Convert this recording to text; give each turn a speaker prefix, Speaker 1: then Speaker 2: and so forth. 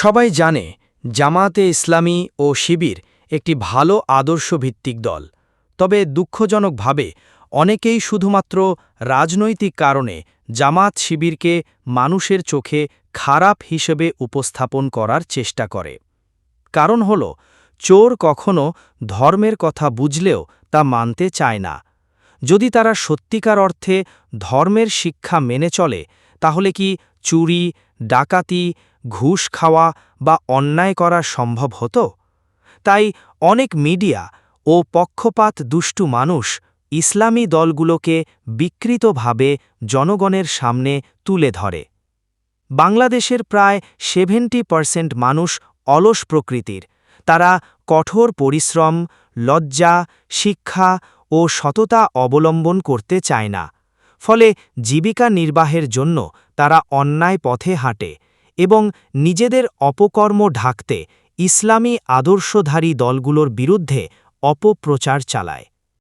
Speaker 1: সবাই জানে জামাতে ইসলামী ও শিবির একটি ভালো আদর্শভিত্তিক দল। তবে দুঃখজনকভাবে, অনেকেই শুধুমাত্র রাজনৈতিক কারণে জামাত শিবিরকে মানুষের চোখে খারাপ হিসেবে উপস্থাপন করার চেষ্টা করে। কারণ হল, চোর কখনো ধর্মের কথা বুঝলেও তা মানতে চায় না। যদি তারা সত্যিকার অর্থে ধর্মের শিক্ষা মেনে চলে, তাহলে কি চুরি, ডাকাতি ঘুষ খাওয়া বা অন্যায় করা সম্ভব হতো? তাই অনেক মিডিয়া ও পক্ষপাত দুষ্টু মানুষ ইসলামী দলগুলোকে বিকৃতভাবে জনগণের সামনে তুলে ধরে। বাংলাদেশের প্রায় সেভেন্টি পার্সেন্ট মানুষ অলস প্রকৃতির। তারা কঠোর পরিশ্রম, লজ্জা, শিক্ষা ও সততা অবলম্বন করতে চায় না। ফলে জীবিকা নির্বাহের জন্য তারা অন্যায় পথে হাঁটে। এবং নিজেদের অপকর্ম ঢাকতে ইসলামী আদর্শধারী দলগুলোর বিরুদ্ধে অপপ্রচার চালায়।